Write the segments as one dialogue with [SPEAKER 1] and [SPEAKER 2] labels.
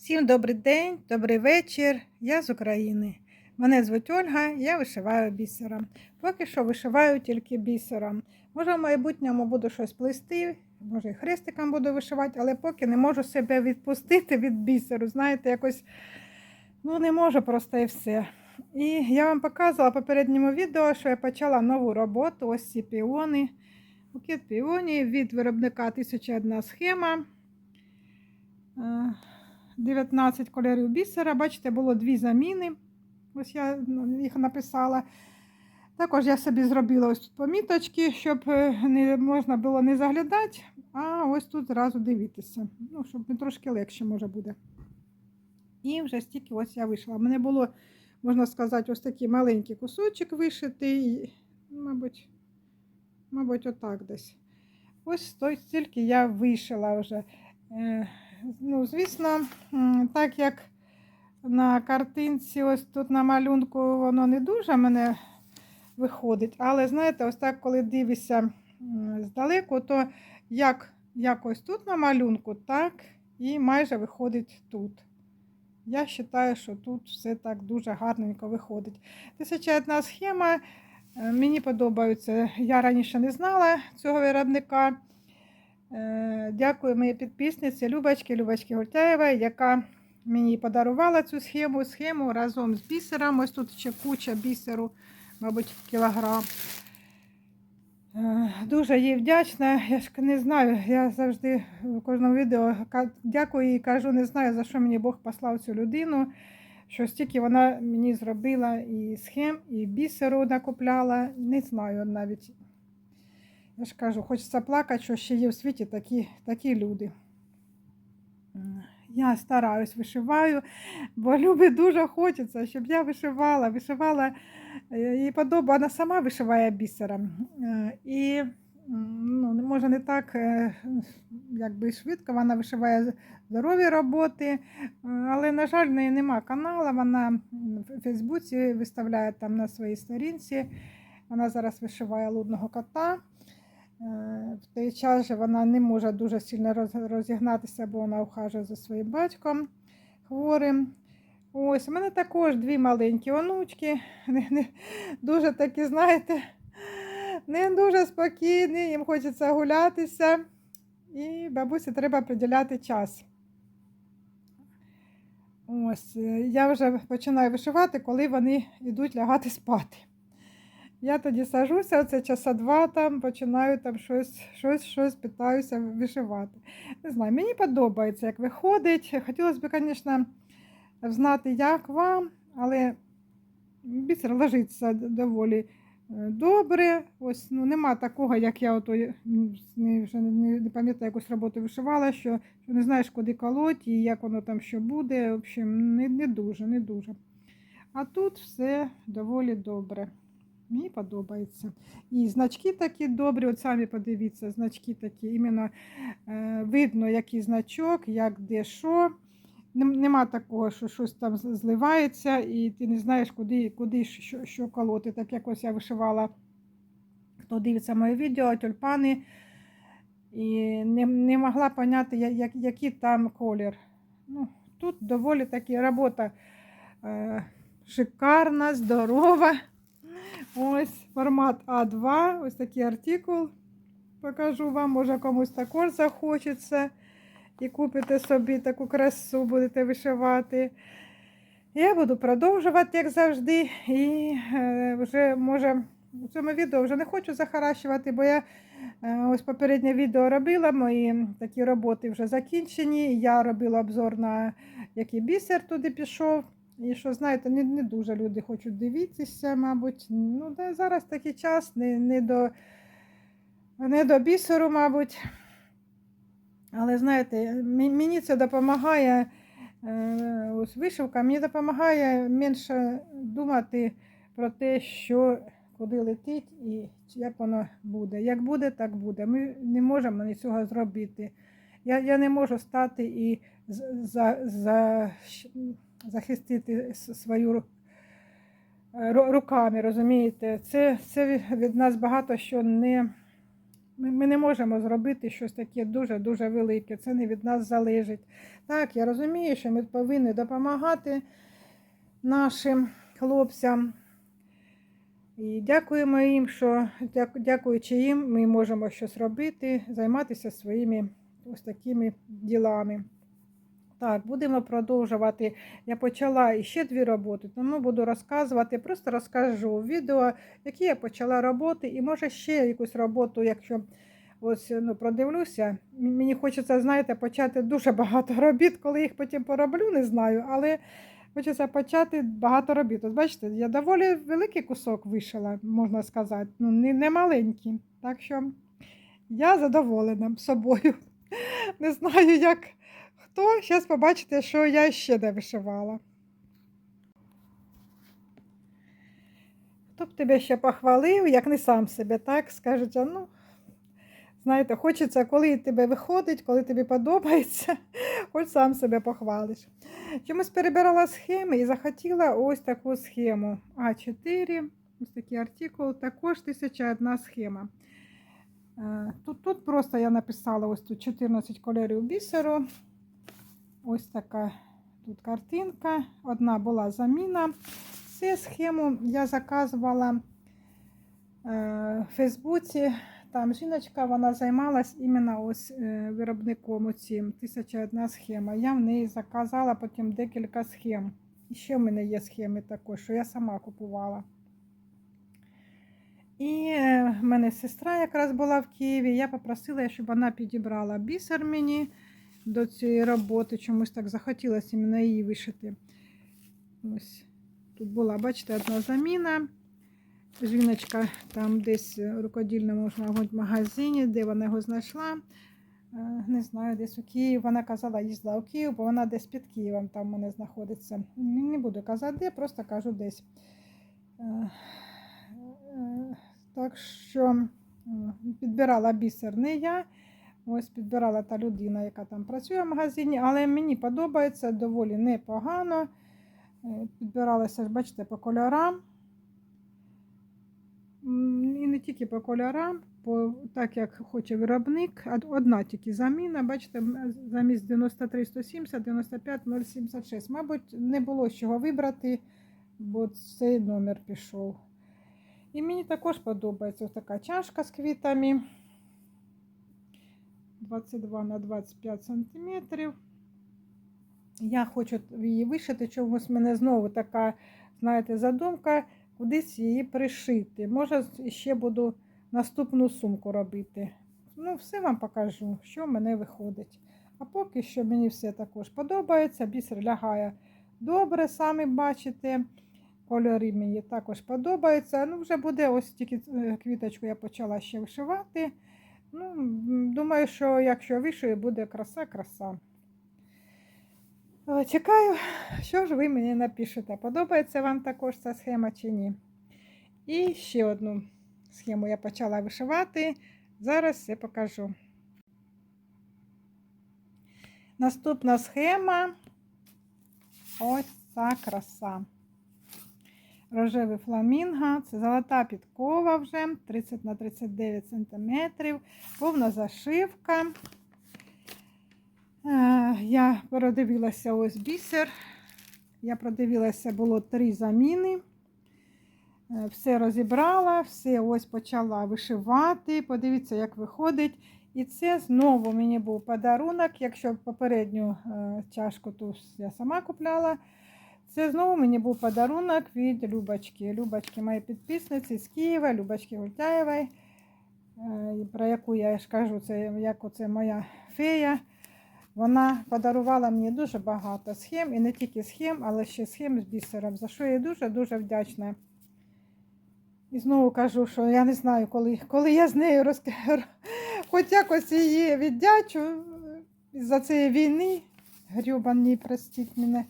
[SPEAKER 1] Всім добрий день, добрий вечір. Я з України. Мене звуть Ольга, я вишиваю бісером. Поки що вишиваю тільки бісером. Може, в майбутньому буду щось плести, може, і хрестиком буду вишивати, але поки не можу себе відпустити від бісеру. Знаєте, якось ну, не можу просто і все. І я вам показувала в попередньому відео, що я почала нову роботу. Ось ці піони. Букет піонів від виробника 1001 схема. Е, 19 кольорів бісера. Бачите, було дві заміни. Ось я ну, їх написала. Також я собі зробила ось тут поміточки, щоб е, не можна було не заглядати, а ось тут зразу дивитися. Ну, щоб не трошки легше може буде. І вже стільки ось я вийшла. У мене було, можна сказати, ось такий маленький кусочок вишитий. Мабуть, мабуть, отак десь. Ось стільки я вишила вже. Ну, звісно, так як на картинці, ось тут на малюнку воно не дуже мене виходить. Але знаєте, ось так, коли дивишся здалеку, то як якось тут на малюнку, так і майже виходить тут. Я вважаю, що тут все так дуже гарненько виходить. Тисяча одна схема. е, Мені подобаються. Я раніше не знала цього виробника. Е, Дякую моїй підписниці Любочки, Любочки Гультяєвої, яка мені подарувала цю схему, схему разом з бісером. Ось тут ще куча бісеру, мабуть, кілограм. Е, Дуже їй вдячна. Я ж не знаю. Я завжди в кожному відео дякую і кажу, не знаю, за що мені Бог послав цю людину. Що стільки вона мені зробила і схем, і бісеру накупляла. Не знаю навіть. Я ж кажу, хочеться плакати, що ще є в світі такі, такі люди. Я стараюсь, вишиваю, бо любі дуже хочеться, щоб я вишивала, вишивала. е, Їй подобається, вона сама вишиває бісером. Е, І ну, може не так е, якби швидко вона вишиває здорові роботи, але, на жаль, в неї нема каналу, вона в Фейсбуці виставляє там на своїй сторінці. Вона зараз вишиває лудного кота. Е, В той час же вона не може дуже сильно розігнатися, бо вона ухажує за своїм батьком хворим. Ось, у мене також дві маленькі онучки. Дуже такі, знаєте, не дуже спокійні, їм хочеться гулятися. І бабусі треба приділяти час. Ось, е, я вже починаю вишивати, коли вони йдуть лягати спати. Я тоді сажуся, оце часа два там, починаю там щось, щось, щось питаюся вишивати. Не знаю, мені подобається, як виходить. Хотілося б, звісно, знати, як вам, але бісер ложиться доволі е, добре. Ось ну, нема такого, як я ото, не, вже не, не пам'ятаю, якусь роботу вишивала, що, не знаєш, куди колоть і як воно там що буде. В общем, не, не дуже, не дуже. А тут все доволі добре. Мені подобається. І значки такі добрі, от самі подивіться, значки такі, іменно е, видно, який значок, як де що. Нема такого, що щось там зливається, і ти не знаєш, куди, куди що, що колоти. Так як ось я вишивала, хто дивиться моє відео, тюльпани, і не, не могла поняти, як, який там колір. Ну, тут доволі таки робота е, шикарна, здорова. Ось формат А2, ось такий артикул. Покажу вам, може комусь також захочеться. І купите собі таку красу, будете вишивати. Я буду продовжувати, як завжди. І е, вже може у цьому відео вже не хочу захаращувати, бо я е, ось попереднє відео робила. Мої такі роботи вже закінчені. Я робила обзор на який бісер туди пішов. І що, знаєте, не, не дуже люди хочуть дивитися, мабуть. Ну, да, зараз такий час, не, не, до, не до бісеру, мабуть. Але знаєте, мені це допомагає, е, ось вишивка, мені допомагає менше думати про те, що куди летить і як воно буде. Як буде, так буде. Ми не можемо цього зробити. Я, я не можу стати і за, за, захистити свою е, ру- руками, розумієте? Це, це від нас багато що не, ми не можемо зробити щось таке дуже-дуже велике. Це не від нас залежить. Так, я розумію, що ми повинні допомагати нашим хлопцям. І дякуємо їм, що дякуючи їм, ми можемо щось робити, займатися своїми ось такими ділами. Так, будемо продовжувати. Я почала ще дві роботи, тому буду розказувати. Просто розкажу відео, які я почала роботи, і може ще якусь роботу, якщо ось ну, продивлюся. Мені хочеться, знаєте, почати дуже багато робіт, коли їх потім пороблю, не знаю, але хочеться почати багато робіт. От бачите, я доволі великий кусок вишила, можна сказати, ну не, не маленький. Так що я задоволена собою. Не знаю, як хто. Зараз побачите, що я ще не вишивала. Хто б тебе ще похвалив, як не сам себе, так? Скажуть, а ну, знаєте, хочеться, коли тебе виходить, коли тобі подобається, хоч сам себе похвалиш. Чомусь перебирала схеми і захотіла ось таку схему. А4, ось такий артикул, також 1001 схема. Е, Тут, тут просто я написала ось тут 14 кольорів бісеру. Ось така тут картинка. Одна була заміна. Цю схему я заказувала е, в Фейсбуці. Там жіночка вона займалась іменно ось е, виробником цим 1001 схема. Я в неї заказала потім декілька схем. І ще в мене є схеми також, що я сама купувала. І е, в мене сестра якраз була в Києві. Я попросила, щоб вона підібрала бісер мені до цієї роботи. Чомусь так захотілося іменно її вишити. Ось тут була, бачите, одна заміна. Жіночка там десь в рукодільному мабуть, магазині, де вона його знайшла. Е, Не знаю, десь у Києві. Вона казала, їздила у Київ, бо вона десь під Києвом там в мене знаходиться. Не буду казати, де, просто кажу десь. Е, е, Так що підбирала бісер не я. Ось підбирала та людина, яка там працює в магазині, але мені подобається доволі непогано. Е, Підбиралася, бачите, по кольорам. І не тільки по кольорам, по, так як хоче виробник. Одна тільки заміна, бачите, замість 93 170, 95 076. Мабуть, не було чого вибрати, бо цей номер пішов. І мені також подобається така чашка з квітами. 22 на 25 сантиметрів. Я хочу її вишити, чомусь в мене знову така, знаєте, задумка, кудись її пришити. Може, ще буду наступну сумку робити. Ну, все вам покажу, що в мене виходить. А поки що мені все також подобається. Бісер лягає добре, самі бачите. Кольори мені також подобаються. Ну, вже буде ось тільки е, квіточку я почала ще вишивати. Ну, думаю, що якщо вишию, буде краса-краса. Е, Чекаю, що ж ви мені напишете. Подобається вам також ця схема чи ні. І ще одну схему я почала вишивати. Зараз все покажу. Наступна схема. Ось ця краса. Рожевий фламінго. Це золота підкова вже 30 на 39 см. Повна зашивка. Е, Я продивилася ось бісер. Я продивилася, було три заміни. Е, Все розібрала, все ось почала вишивати. Подивіться, як виходить. І це знову мені був подарунок. Якщо попередню е, чашку ту я сама купляла. Це знову мені був подарунок від Любочки. Любочки моєї підписниці з Києва, Любочки Гультяєвої, е, про яку я ж кажу, це як оце моя фея. Вона подарувала мені дуже багато схем, і не тільки схем, але ще схем з бісером, за що я дуже-дуже вдячна. І знову кажу, що я не знаю, коли, коли я з нею розкажу, хоч якось її віддячу за цієї війни. Грюбані, простіть мене.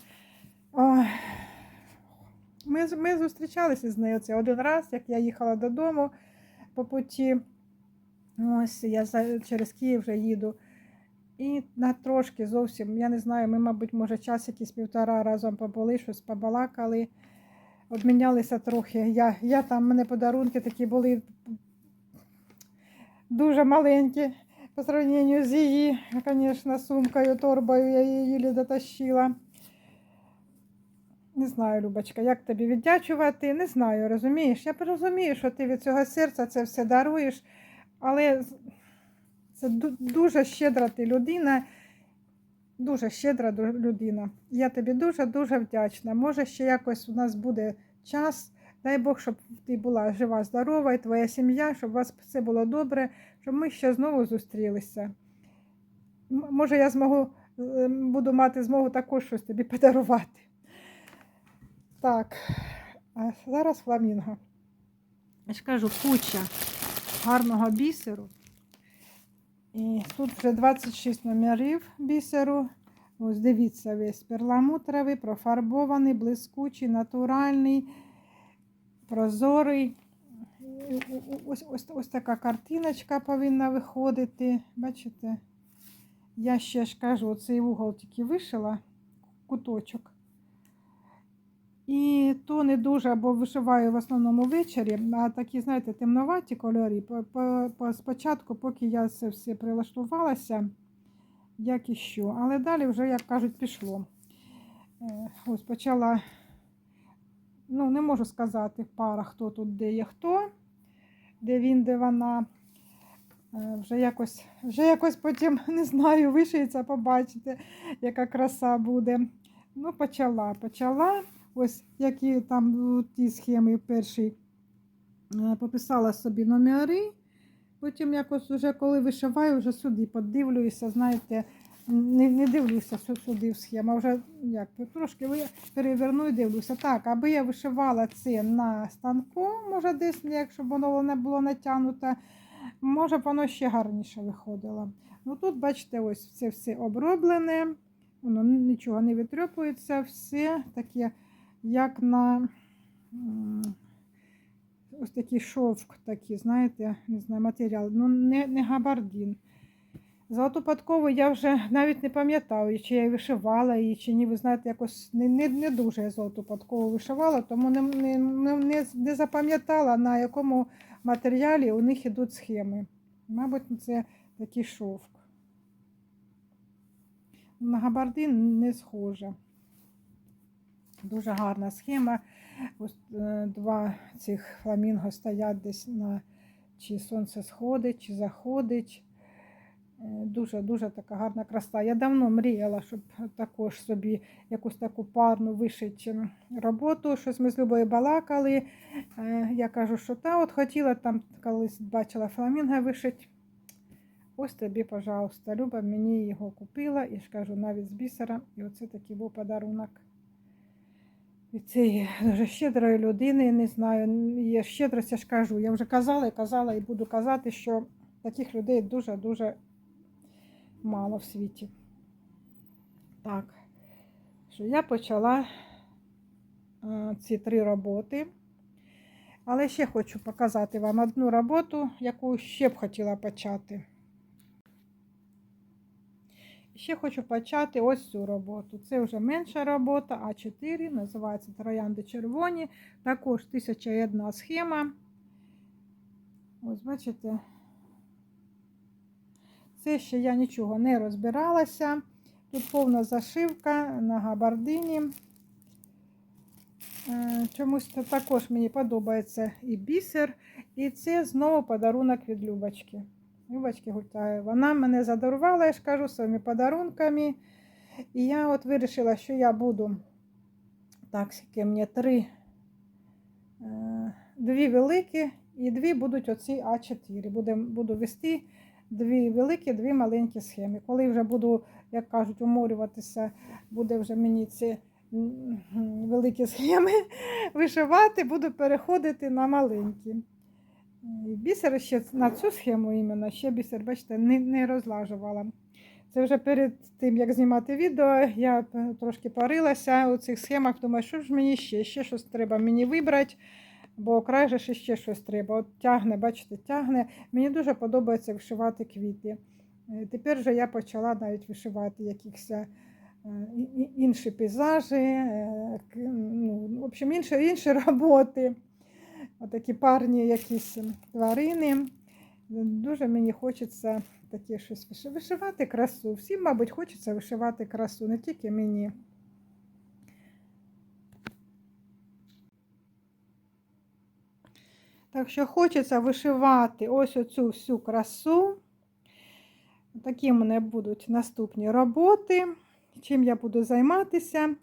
[SPEAKER 1] Ми, ми зустрічалися з нею це один раз, як я їхала додому по путі. Ось я через Київ вже їду. І на трошки зовсім, я не знаю, ми, мабуть, може, час якийсь півтора разом побули, щось побалакали, обмінялися трохи. Я, я там, мене подарунки такі були. дуже маленькі по сравнению з її, звісно, сумкою, торбою я її дотащила. Не знаю, Любочка, як тобі віддячувати, не знаю, розумієш? Я розумію, що ти від цього серця це все даруєш, але це дуже щедра ти людина, дуже щедра людина. Я тобі дуже-дуже вдячна. Може, ще якось у нас буде час. Дай Бог, щоб ти була жива, здорова, і твоя сім'я, щоб у вас все було добре, щоб ми ще знову зустрілися. Може, я змогу, е, буду мати змогу також щось тобі подарувати. Так, а зараз фламінго. Я ж кажу, куча гарного бісеру. І тут вже 26 номерів бісеру. Ось дивіться, весь перламутровий, профарбований, блискучий, натуральний, прозорий. Ось, ось, ось така картиночка повинна виходити. Бачите? Я ще ж кажу, цей угол тільки вишила, куточок. І то не дуже, бо вишиваю в основному ввечері, а такі, знаєте, темноваті кольори. По, по, по, спочатку, поки я це все прилаштувалася, як і що. Але далі вже, як кажуть, пішло. Е, Ось почала, ну, не можу сказати пара, хто тут де є хто, де він, де вона. Е, Вже якось, вже якось потім, не знаю, вишиється, побачите, яка краса буде. Ну, почала, почала. Ось які там ті схеми перші е, пописала собі номери. Потім якось вже коли вишиваю, вже сюди подивлюся, знаєте, не, не дивлюся сю- сюди в схему, а вже як трошки переверну і дивлюся. Так, аби я вишивала це на станку, може десь, якщо воно не було натягнуте, може воно ще гарніше виходило. Ну тут, бачите, ось це все оброблене, воно нічого не витрьопується, все таке, як на ось такий шовк, такий, знаєте, не знаю, матеріал, ну не, не габардін. Золотопадкову я вже навіть не пам'ятаю, чи я вишивала її, чи ні. Ви знаєте, якось не, не, не дуже я золотопадкову вишивала, тому не, не, не, не, запам'ятала, на якому матеріалі у них ідуть схеми. Мабуть, це такий шовк. На габардин не схоже. Дуже гарна схема. Ось е, два цих фламінго стоять десь на чи сонце сходить, чи заходить. Дуже-дуже така гарна краса. Я давно мріяла, щоб також собі якусь таку парну вишити роботу. Щось ми з Любою балакали. Е, Я кажу, що та от хотіла там колись бачила фламінго вишити. Ось тобі, пожалуйста, Люба мені його купила і ж кажу, навіть з бісера. І оце такий був подарунок. Від цієї дуже щедрої людини, не знаю, є щедрость, я ж кажу. Я вже казала і казала, і буду казати, що таких людей дуже-дуже мало в світі. Так, що я почала ці три роботи. Але ще хочу показати вам одну роботу, яку ще б хотіла почати. Ще хочу почати ось цю роботу. Це вже менша робота, А4, називається Троянди червоні. Також 1001 схема. Ось, бачите, це ще я нічого не розбиралася. Тут повна зашивка на габардині. Е, Чомусь та- також мені подобається і бісер. І це знову подарунок від Любочки. Любочки Гультаєва. Вона мене задарувала, я ж кажу, своїми подарунками. І я от вирішила, що я буду так, скільки мені три, е, дві великі і дві будуть оці А4. Будем, буду вести дві великі, дві маленькі схеми. Коли вже буду, як кажуть, уморюватися, буде вже мені ці великі схеми вишивати, буду переходити на маленькі. І Бісер ще на цю схему іменно, ще бісер, бачите, не, не розлажувала. Це вже перед тим, як знімати відео, я трошки парилася у цих схемах. Думаю, що ж мені ще, ще щось треба мені вибрати, бо край же ще щось треба. От тягне, бачите, тягне. Мені дуже подобається вишивати квіти. Е, Тепер же я почала навіть вишивати якісь е, інші пейзажі, е, ну, в общем, інші, інші роботи. Отакі парні якісь тварини. Дуже мені хочеться таке щось вишивати красу. Всім, мабуть, хочеться вишивати красу, не тільки мені. Так що хочеться вишивати ось оцю всю красу. Такі в мене будуть наступні роботи. Чим я буду займатися.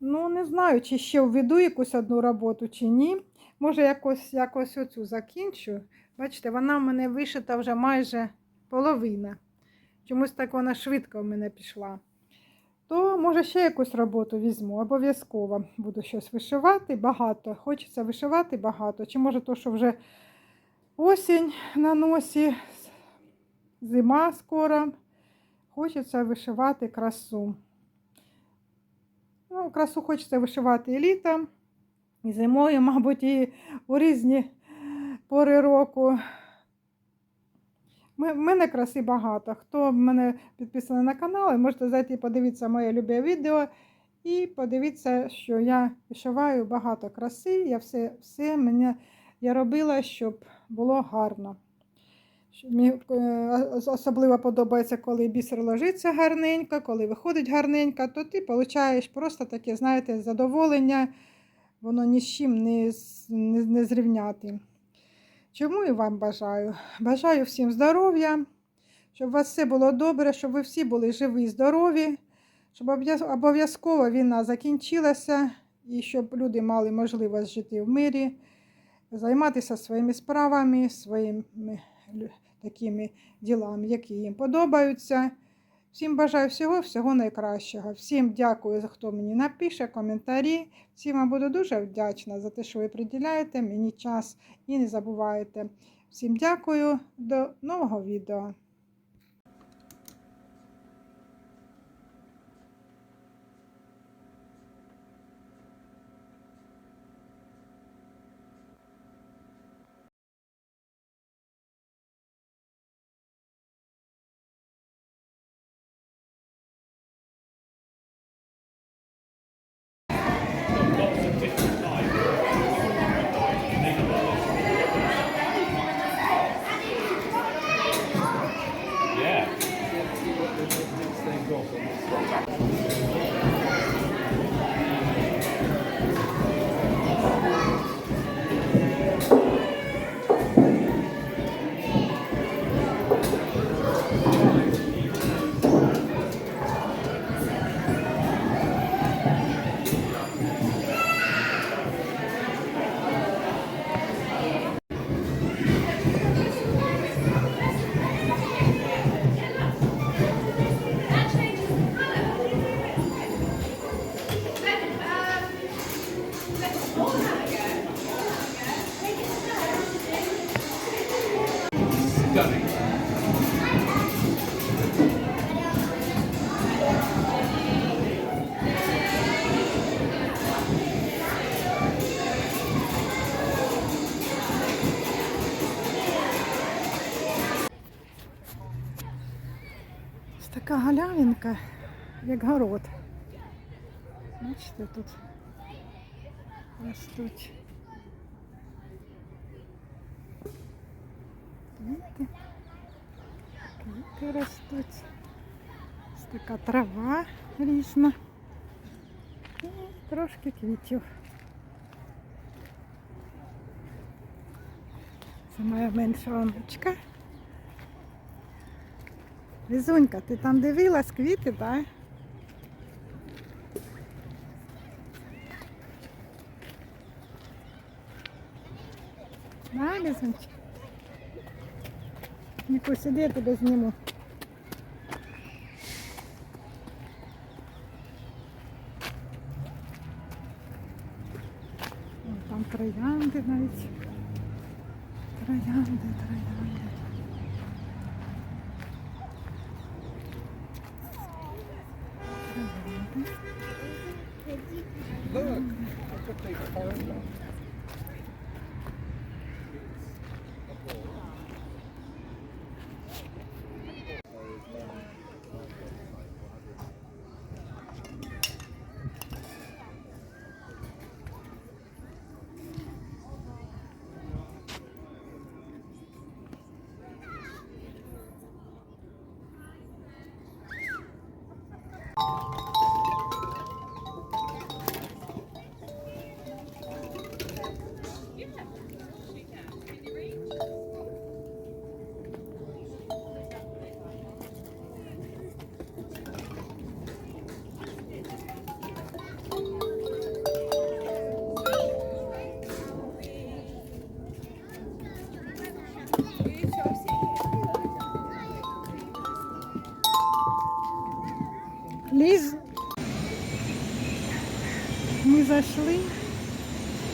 [SPEAKER 1] Ну, не знаю, чи ще введу якусь одну роботу, чи ні. Може, якось, якось оцю закінчу. Бачите, вона в мене вишита вже майже половина. Чомусь так вона швидко в мене пішла. То, може, ще якусь роботу візьму. Обов'язково буду щось вишивати багато. Хочеться вишивати багато. Чи може то, що вже осінь на носі, зима скоро. Хочеться вишивати красу. Ну, красу хочеться вишивати літом, і зимою, мабуть, і у різні пори року. У мене краси багато. Хто в мене підписаний на канал, можете зайти подивитися моє любе відео і подивитися, що я вишиваю багато краси. Я все, все мене, я робила, щоб було гарно. Мені е, особливо подобається, коли бісер ложиться гарненько, коли виходить гарненько, то ти отримуєш просто таке, знаєте, задоволення, воно ні з чим не, не, не зрівняти. Чому і вам бажаю? Бажаю всім здоров'я, щоб у вас все було добре, щоб ви всі були живі і здорові, щоб обов'яз- обов'язково війна закінчилася і щоб люди мали можливість жити в мирі, займатися своїми справами, своїми такими ділами, які їм подобаються. Всім бажаю всього, всього найкращого. Всім дякую, за хто мені напише, коментарі. Всім вам буду дуже вдячна за те, що ви приділяєте мені час і не забуваєте. Всім дякую, до нового відео. Галявинка, як город. Бачите, тут ростуть. Квіти. Квіти ростуть. Ось така трава різна. І трошки квітів. Це моя менша онучка. Лізунька, ти там дивилась квіти, так? Да, Лізунька? Нікусь, сиди, я тебе зніму. Ліз. Ми зайшли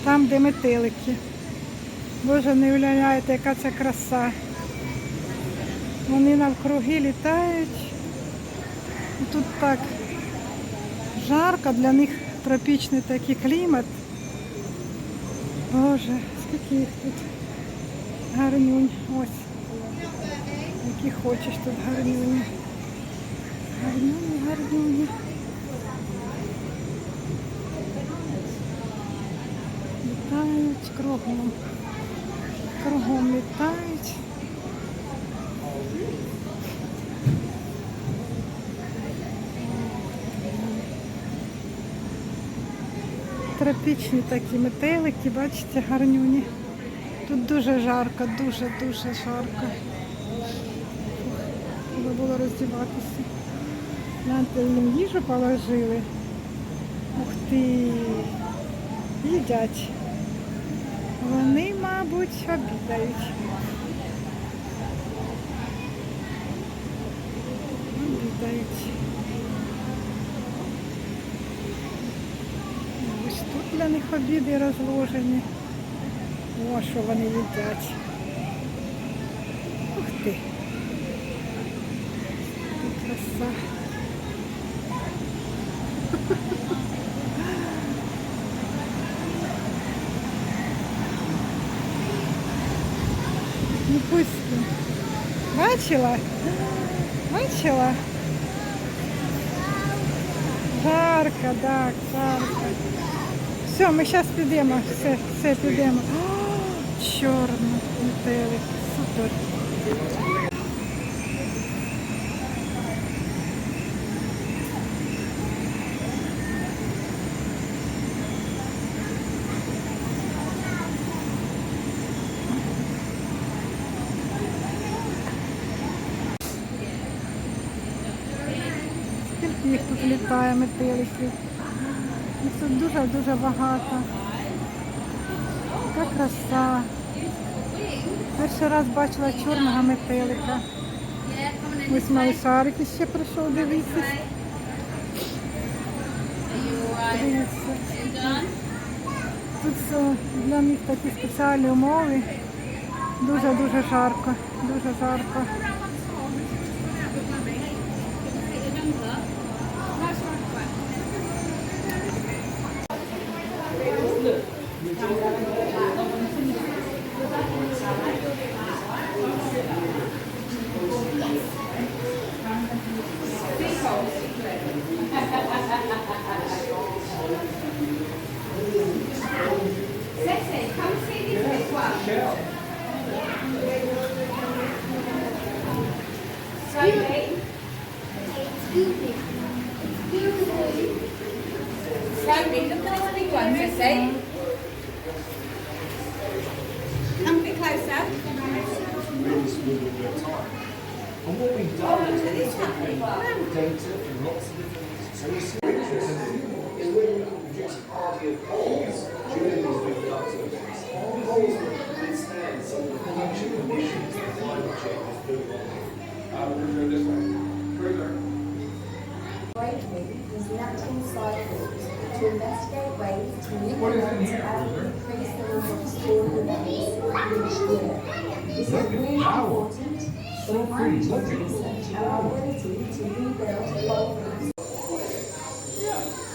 [SPEAKER 1] там, де метелики. Боже, не уявляєте, яка це краса. Вони навкруги літають. Тут так жарко, для них тропічний такий клімат. Боже, скільки їх тут гарнюнь. Ось. Які хочеш тут гарнюні. Гарнюні, гарнюні. Літають кругом. Кругом літають. Тропічні такі метелики, бачите, гарнюні. Тут дуже жарко, дуже-дуже жарко. Треба було роздіватися. Їм їжу положили. Ух ти. Їдять. Вони, мабуть, обідають. Обідають. Ось тут для них обіди розложені. О, що вони їдять. Ух ти. Тут краса. Не пусти. Бачила? Бачила? Жарко, так, жарко. Все, ми зараз підемо, все, все підемо. О, чорно, метелик, супер. Тут метеликів. Їх тут дуже-дуже багато. Яка краса. Перший раз бачила чорного метелика. Ось малишарик ще прийшов дивитися. Дивіться. Тут для них такі спеціальні умови. Дуже-дуже жарко. Дуже жарко.
[SPEAKER 2] really important. So much to to, be to love. Yeah.